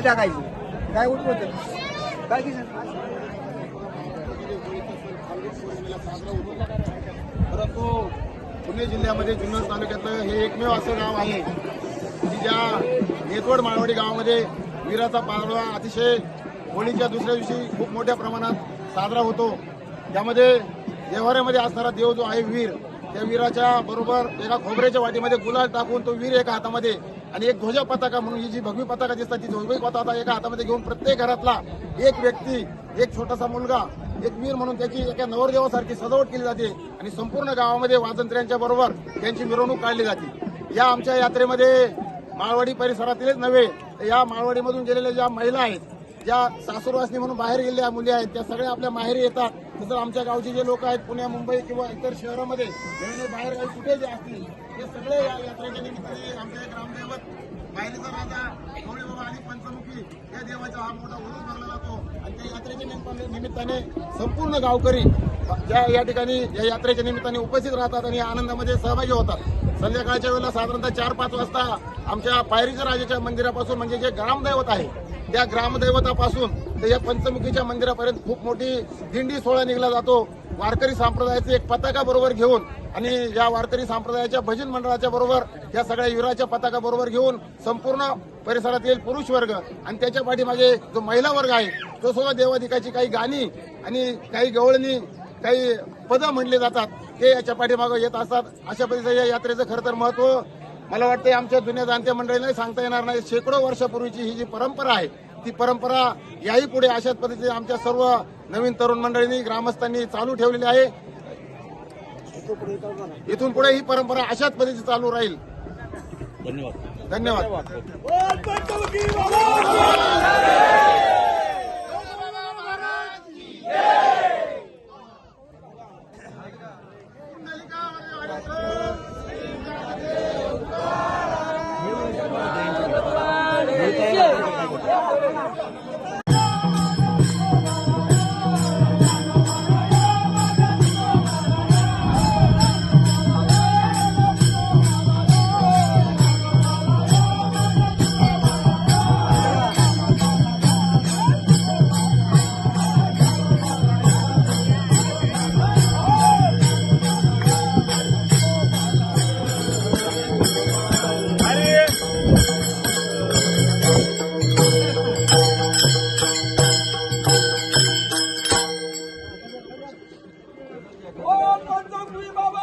टाकायची. काय उठवत काय की परंतु पुणे जिल्ह्यामध्ये जुन्नर तालुक्यातलं हे एकमेव असं गाव आहे की ज्या नेतवड माळवाडी गावामध्ये वीराचा पाडवा अतिशय होळीच्या दुसऱ्या दिवशी खूप मोठ्या प्रमाणात साजरा होतो. त्यामध्ये देवाऱ्यामध्ये असणारा देव जो आहे वीर त्या वीराच्या बरोबर एका खोबऱ्याच्या वाटीमध्ये गुलाल टाकून तो वीर एका हातामध्ये आणि एक ध्वजा पताका म्हणून ही जी भगवी पताका दिसतात ती ध्वजवी पताका एका हातामध्ये घेऊन प्रत्येक घरातला एक व्यक्ती एक छोटासा मुलगा एक वीर म्हणून त्याची एका नवरदेवासारखी सजावट केली जाते आणि संपूर्ण गावामध्ये वाजंत्र्यांच्या बरोबर त्यांची मिरवणूक काढली जाते. या आमच्या यात्रेमध्ये माळवाडी परिसरातीलच नव्हे तर या माळवाडीमधून गेलेल्या ज्या महिला आहेत ज्या सासूरवासनी म्हणून बाहेर गेलेल्या मुली आहेत त्या सगळ्या आपल्या माहेरी येतात. तसं आमच्या गावचे जे लोक आहेत पुणे मुंबई किंवा इतर शहरामध्ये बाहेर कुठे जे असतील ते सगळे या यात्रेच्या निमित्ताने आमचे ग्रामदैवत बाहेरचा राजा आणि पंचमुखी या देवाचा हा मोठा उरूस भरला जातो. आणि त्या यात्रेच्या निमित्ताने- निमित्ताने संपूर्ण गावकरी ज्या या ठिकाणी या यात्रेच्या निमित्ताने उपस्थित राहतात आणि या आनंदामध्ये सहभागी होतात. संध्याकाळच्या वेळेला साधारणतः चार पाच वाजता आमच्या पायरीच्या राजाच्या मंदिरापासून म्हणजे जे ग्रामदैवत आहे त्या ग्रामदैवतापासून ते या पंचमुखीच्या मंदिरापर्यंत खूप मोठी दिंडी सोहळा निघला जातो. वारकरी संप्रदायाचे एक पताका बरोबर घेऊन आणि या वारकरी संप्रदायाच्या भजन मंडळाच्या बरोबर या सगळ्या युराच्या पताका बरोबर घेऊन संपूर्ण परिसरातील पुरुष वर्ग आणि त्याच्या पाठीमागे जो महिला वर्ग आहे तो सुद्धा देवाधिकाची काही गाणी आणि काही गवळणी काही पदं म्हणले जातात ते याच्या पाठीमागे येत असतात. अशा पद्धतीचं या यात्रेचं खरं तर महत्त्व मला वाटतं आमच्या जुन्या जाणत्या मंडळींना सांगता येणार नाही. शेकडो वर्षापूर्वीची ही जी परंपरा आहे ती परंपरा याही पुढे अशाच पद्धतीने आमच्या सर्व नवीन तरुण मंडळींनी ग्रामस्थांनी चालू ठेवलेली आहे. इथून पुढे ही परंपरा अशाच पद्धतीने चालू राहील. धन्यवाद. धन्यवाद. 观众可以帮忙。